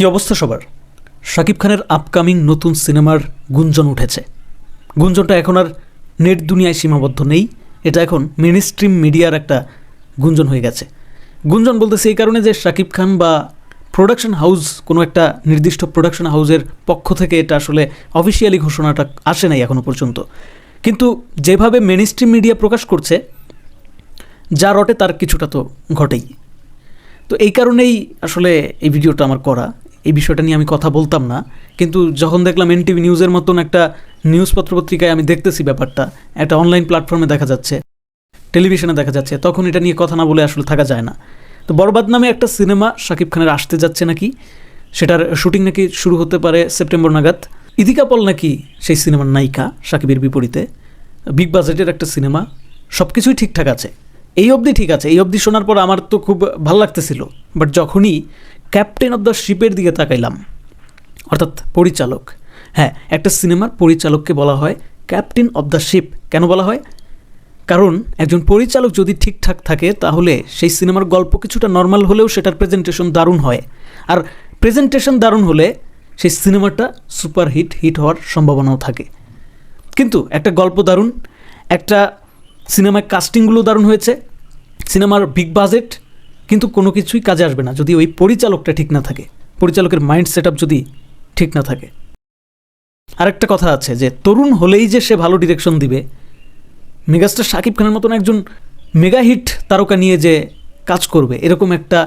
কি অবস্থা সবার? শাকিব খানের আপকামিং নতুন সিনেমার গুঞ্জন উঠেছে। গুঞ্জনটা এখন আর নেট দুনিয়ায় সীমাবদ্ধ নেই। এটা এখন মেনস্ট্রিম মিডিয়ার একটা গুঞ্জন হয়ে গেছে। গুঞ্জন বলতেছে এই কারণে যে শাকিব খান বা প্রোডাকশন হাউস কোনো একটা নির্দিষ্ট প্রোডাকশন হাউসের পক্ষ থেকে এটা আসলে অফিসিয়ালি ঘোষণাটা আসে নাই এখনও পর্যন্ত। কিন্তু যেভাবে মেনস্ট্রিম মিডিয়া প্রকাশ করছে, যা রটে তার কিছুটা তো ঘটেই। তো এই কারণেই আসলে এই ভিডিওটা আমার করা। এই বিষয়টা নিয়ে আমি কথা বলতাম না, কিন্তু যখন দেখলাম এনটিভি নিউজের মতন একটা নিউজ পত্রপত্রিকায় আমি দেখতেছি ব্যাপারটা, একটা অনলাইন প্ল্যাটফর্মে দেখা যাচ্ছে, টেলিভিশনে দেখা যাচ্ছে, তখন এটা নিয়ে কথা না বলে আসলে থাকা যায় না। তো বরবাদ নামে একটা সিনেমা শাকিব খানের আসতে যাচ্ছে নাকি, সেটার শুটিং নাকি শুরু হতে পারে সেপ্টেম্বর নাগাদ। ইদিকা পল নাকি সেই সিনেমার নায়িকা শাকিবের বিপরীতে। বিগ বাজেটের একটা সিনেমা সব কিছুই ঠিকঠাক আছে। এই অবধি ঠিক আছে, এই অবধি শোনার পর আমার তো খুব ভালো লাগতেছিল, বাট যখনই ক্যাপ্টেন অফ দ্য শিপের দিকে তাকাইলাম। অর্থাৎ পরিচালক। হ্যাঁ একটা সিনেমার পরিচালককে বলা হয় ক্যাপ্টেন অফ দ্য শিপ। কেন বলা হয়? কারণ একজন পরিচালক যদি ঠিকঠাক থাকে, তাহলে সেই সিনেমার গল্প কিছুটা নর্মাল হলেও সেটার প্রেজেন্টেশন দারুণ হয়। আর প্রেজেন্টেশন দারুণ হলে সেই সিনেমাটা সুপার হিট হিট হওয়ার সম্ভাবনাও থাকে। কিন্তু একটা গল্প দারুণ, একটা সিনেমায় কাস্টিংগুলো দারুণ হয়েছে। সিনেমার বিগ বাজেট কিন্তু কোনো কিছুই কাজে আসবে না যদি ওই পরিচালকটা ঠিক না থাকে। পরিচালকের মাইন্ড সেট যদি ঠিক না থাকে। আরেকটা কথা আছে যে, তরুণ হলেই যে সে ভালো ডিরেকশন দিবে, মেগাস্টার শাকিব খানের মতন একজন মেগা হিট তারকা নিয়ে যে কাজ করবে, এরকম একটা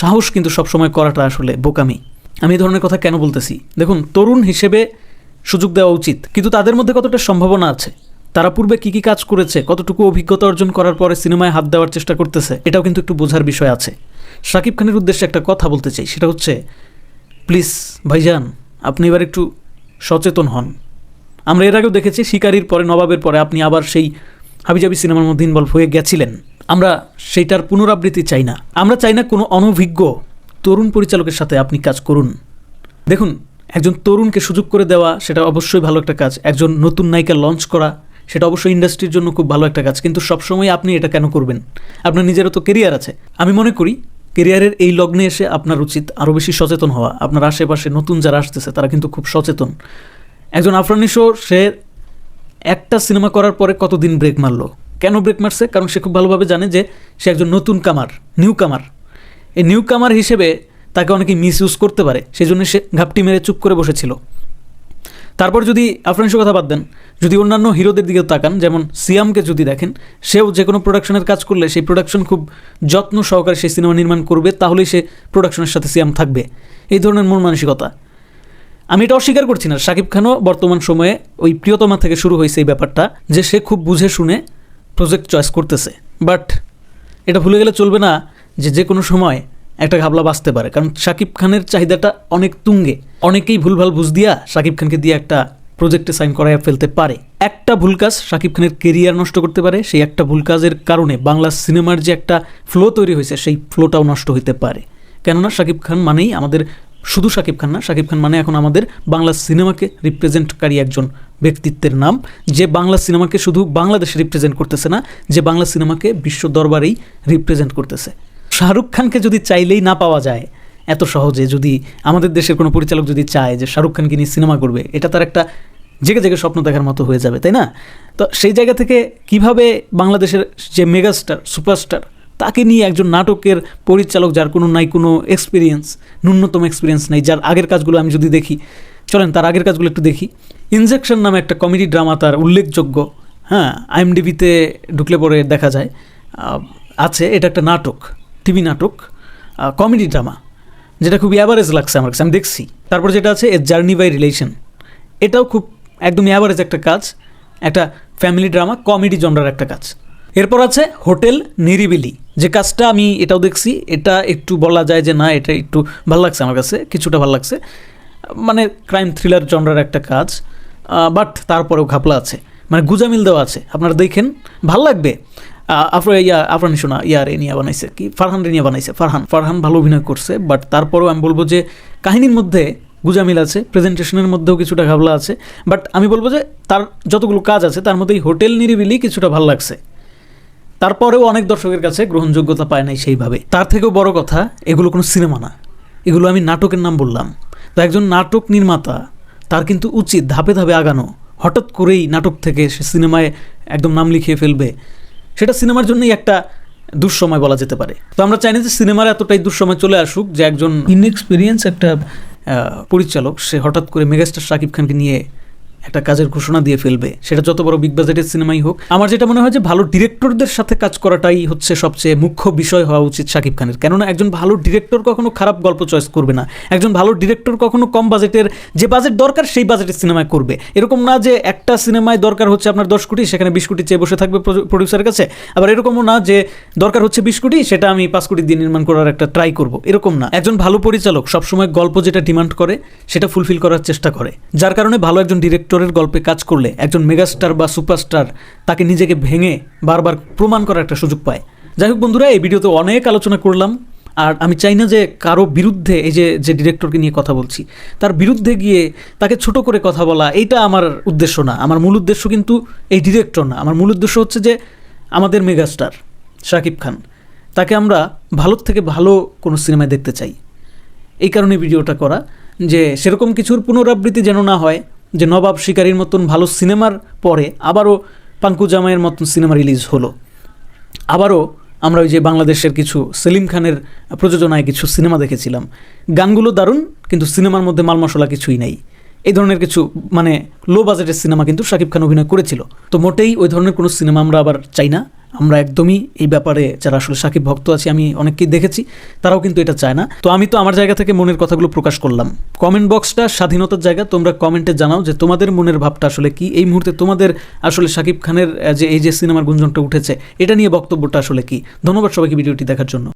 সাহস কিন্তু সবসময় করাটা আসলে বোকামি। আমি এই ধরনের কথা কেন বলতেছি? দেখুন, তরুণ হিসেবে সুযোগ দেওয়া উচিত, কিন্তু তাদের মধ্যে কতটা সম্ভাবনা আছে? তারা পূর্বে কী কী কাজ করেছে, কতটুকু অভিজ্ঞতা অর্জন করার পরে সিনেমায় হাত দেওয়ার চেষ্টা করতেছে, এটাও কিন্তু একটু বোঝার বিষয় আছে। শাকিব খানের উদ্দেশ্যে একটা কথা বলতে চাই, সেটা হচ্ছে, প্লিজ, ভাইজান, আপনি এবার একটু সচেতন হন। আমরা এর আগেও দেখেছি, শিকারির পরে, নবাবের পরে আপনি আবার সেই হাবিজাবি সিনেমার মধ্যে ইনভলভ হয়ে গেছিলেন। আমরা সেইটার পুনরাবৃত্তি চাই না। আমরা চাই না কোনো অনভিজ্ঞ তরুণ পরিচালকের সাথে আপনি কাজ করুন। দেখুন, একজন তরুণকে সুযোগ করে দেওয়া, সেটা অবশ্যই ভালো একটা কাজ। একজন নতুন নায়িকা লঞ্চ করা সেটা অবশ্যই ইন্ডাস্ট্রির জন্য খুব ভালো একটা কাজ, কিন্তু সবসময় আপনি এটা কেন করবেন? আপনার নিজেরও তো কেরিয়ার আছে। আমি মনে করি কেরিয়ারের এই লগ্নে এসে আপনার উচিত আরও বেশি সচেতন হওয়া। আপনার আশেপাশে নতুন যারা আসতেছে, তারা কিন্তু খুব সচেতন। একজন আফরানিশো সে একটা সিনেমা করার পরে কতদিন ব্রেক মারলো? কেন ব্রেক মারছে? কারণ সে খুব ভালোভাবে জানে যে, সে একজন নতুন কামার নিউ কামার। এই নিউ কামার হিসেবে তাকে অনেকে মিস ইউজ করতে পারে সেই জন্য সে ঘাপটি মেরে চুপ করে বসেছিল। তারপর যদি আফরানিশো কথা বাদ দেন, যদি অন্যান্য হিরোদের দিকে তাকান, যেমন সিয়ামকে যদি দেখেন, সেও যে কোনো প্রোডাকশনের কাজ করলে সেই প্রোডাকশন খুব যত্ন সহকারে সেই সিনেমা নির্মাণ করবে, তাহলেই সে প্রোডাকশনের সাথে সিয়াম থাকবে। এই ধরনের মন মানসিকতা। আমি এটা অস্বীকার করছি না। শাকিব খানও বর্তমান সময়ে ওই প্রিয়তমা থেকে শুরু হয়েছে এই ব্যাপারটা, যে সে খুব বুঝে শুনে প্রজেক্ট চয়েস করতেছে। বাট এটা ভুলে গেলে চলবে না যে যে কোনো সময় একটা ঘাবলা বাঁচতে পারে। কারণ শাকিব খানের চাহিদাটা অনেক তুঙ্গে। অনেকেই ভুলভাল বুঝ দিয়া শাকিব খানকে দিয়ে একটা প্রজেক্টে সাইন করায় ফেলতে পারে। একটা ভুল কাজ শাকিব খানের কেরিয়ার নষ্ট করতে পারে, সেই একটা ভুল কাজের কারণে বাংলা সিনেমার যে একটা ফ্লো তৈরি হয়েছে, সেই ফ্লোটাও নষ্ট হইতে পারে। কেননা শাকিব খান মানেই আমাদের, শুধু শাকিব খান না শাকিব খান মানে এখন আমাদের বাংলা সিনেমাকে রিপ্রেজেন্টকারী একজন ব্যক্তিত্বের নাম, যে বাংলা সিনেমাকে শুধু বাংলাদেশে রিপ্রেজেন্ট করতেছে না, যে বাংলা সিনেমাকে বিশ্ব দরবারেই রিপ্রেজেন্ট করতেছে। শাহরুখ খানকে যদি চাইলেই না পাওয়া যায়, এত সহজে যদি আমাদের দেশের কোনো পরিচালক যদি চায় যে শাহরুখ খানকে নিয়ে সিনেমা করবে, এটা তার একটা জেগে জেগে স্বপ্ন দেখার মতো হয়ে যাবে, তাই না? তো সেই জায়গা থেকে কীভাবে বাংলাদেশের যে মেগাস্টার, সুপারস্টার, তাকে নিয়ে একজন নাটকের পরিচালক যার কোনো নাই কোনো এক্সপিরিয়েন্স ন্যূনতম এক্সপিরিয়েন্স নেই, যার আগের কাজগুলো আমি যদি দেখি, চলেন তার আগের কাজগুলো একটু দেখি। ইনজেকশন নামে একটা কমেডি ড্রামা তার উল্লেখযোগ্য হ্যাঁ আইএমডিবিতে ঢুকলে পরে দেখা যায় আছে, এটা একটা নাটক। টিভি নাটক কমেডি ড্রামা যেটা খুব অ্যাভারেজ লাগছে আমার কাছে, আমি দেখছি। তারপর যেটা আছে, এ জার্নি বাই রিলেশন এটাও খুব একদম অ্যাভারেজ একটা কাজ, একটা ফ্যামিলি ড্রামা কমেডি জনরার একটা কাজ। এরপর আছে হোটেল নিরিবিলি যে কাজটা আমি এটাও দেখছি, এটা একটু বলা যায় যে না, এটা একটু ভালো লাগছে আমার কাছে, কিছুটা ভালো লাগছে। মানে ক্রাইম থ্রিলার জনরার একটা কাজ বাট তারপরেও ঘাপলা আছে। মানে গুজামিল দেওয়া আছে, আপনারা দেখেন, ভালো লাগবে। আফরা ইয়া, আফরান শোনা, ইয়ার এ নিয়ে বানাইছে। কি? ফারহান রেনিয়া বানাইছে। ফারহান ফারহান ভালো অভিনয় করছে বাট তারপরেও আমি বলব যে কাহিনীর মধ্যে গুজামিল আছে, প্রেজেন্টেশনের মধ্যেও কিছুটা ঘাবলা আছে বাট আমি বলব যে তার যতগুলো কাজ আছে, তার মধ্যে এই হোটেল নিরিবিলি কিছুটা ভালো লাগছে। তারপরেও অনেক দর্শকের কাছে গ্রহণযোগ্যতা পায় নাই সেইভাবে। তার থেকেও বড় কথা, এগুলো কোনো সিনেমা না। এগুলো আমি নাটকের নাম বললাম। তো একজন নাটক নির্মাতা, তার কিন্তু উচিত ধাপে ধাপে আগানো। হঠাৎ করেই নাটক থেকে সে সিনেমায় একদম নাম লিখিয়ে ফেলবে। সেটা সিনেমার জন্যই একটা দুঃসময় বলা যেতে পারে। তো আমরা চাই না যে সিনেমার এতটাই দুঃসময় চলে আসুক যে একজন ইনএক্সপিরিয়েন্স একটা পরিচালক সে হঠাৎ করে মেগাস্টার শাকিব খানকে নিয়ে একটা কাজের ঘোষণা দিয়ে ফেলবে। সেটা যত বড় বিগ বাজেটের সিনেমাই হোক। আমার যেটা মনে হয় যে ভালো ডিরেক্টরদের সাথে কাজ করাটাই হচ্ছে সবচেয়ে মুখ্য বিষয় হওয়া উচিত শাকিব খানের। কেননা একজন ভালো ডিরেক্টর কখনো খারাপ গল্প চয়েস করবে না। একজন ভালো ডিরেক্টর কখনো কম বাজেটের, যে বাজেট দরকার সেই বাজেটের সিনেমায় করবে। এরকম না যে একটা সিনেমায় দরকার হচ্ছে আপনার দশ কোটি, সেখানে বিশ কোটি চেয়ে বসে থাকবে প্রডিউসারের কাছে। আবার এরকমও না যে দরকার হচ্ছে বিশ কোটি, সেটা আমি পাঁচ কোটি দিয়ে নির্মাণ করার একটা ট্রাই করব। এরকম না। একজন ভালো পরিচালক সবসময় গল্প যেটা ডিমান্ড করে, সেটা ফুলফিল করার চেষ্টা করে। যার কারণে ভালো একজন ডিরেক্টরের গল্পে কাজ করলে একজন মেগাস্টার বা সুপারস্টার তাকে নিজেকে ভেঙে বারবার প্রমাণ করার একটা সুযোগ পায়। যাই হোক বন্ধুরা, এই ভিডিওতে অনেক আলোচনা করলাম, আর আমি চাই না যে কারও বিরুদ্ধে এই যে যে ডিরেক্টরকে নিয়ে কথা বলছি, তার বিরুদ্ধে গিয়ে তাকে ছোট করে কথা বলা, এইটা আমার উদ্দেশ্য না। আমার মূল উদ্দেশ্য কিন্তু এই ডিরেক্টর না। আমার মূল উদ্দেশ্য হচ্ছে যে আমাদের মেগাস্টার শাকিব খান, তাকে আমরা ভালো থেকে ভালো কোনো সিনেমায় দেখতে চাই। এই কারণে ভিডিওটা করা, যে সেরকম কিছুর পুনরাবৃত্তি যেন না হয় যে নবাব শিকারীর মতন ভালো সিনেমার পরে আবারও পাঙ্কু জামাইয়ের মতন সিনেমা রিলিজ হলো। আবারও আমরা ওই যে বাংলাদেশের কিছু সেলিম খানের প্রযোজনায় কিছু সিনেমা দেখেছিলাম। গানগুলো দারুণ, কিন্তু সিনেমার মধ্যে মাল মশলা কিছুই নেই। এই ধরনের কিছু মানে লো বাজেটের সিনেমা কিন্তু শাকিব খান অভিনয় করেছিল। তো মোটেই ওই ধরনের কোনো সিনেমা আমরা আবার চাই না। আমরা একদমই এই ব্যাপারে যারা আসলে সাকিব ভক্ত আছি, আমি অনেককেই দেখেছি, তারাও কিন্তু এটা চায় না। তো আমি তো আমার জায়গা থেকে মনের কথাগুলো প্রকাশ করলাম। কমেন্ট বক্সটা স্বাধীনতার জায়গা, তোমরা কমেন্টে জানাও যে তোমাদের মনের ভাবটা আসলে কি? এই মুহূর্তে তোমাদের আসলে সাকিব খানের যে এই যে সিনেমার গুঞ্জনটা উঠেছে, এটা নিয়ে বক্তব্যটা আসলে কি? ধন্যবাদ সবাইকে ভিডিওটি দেখার জন্য।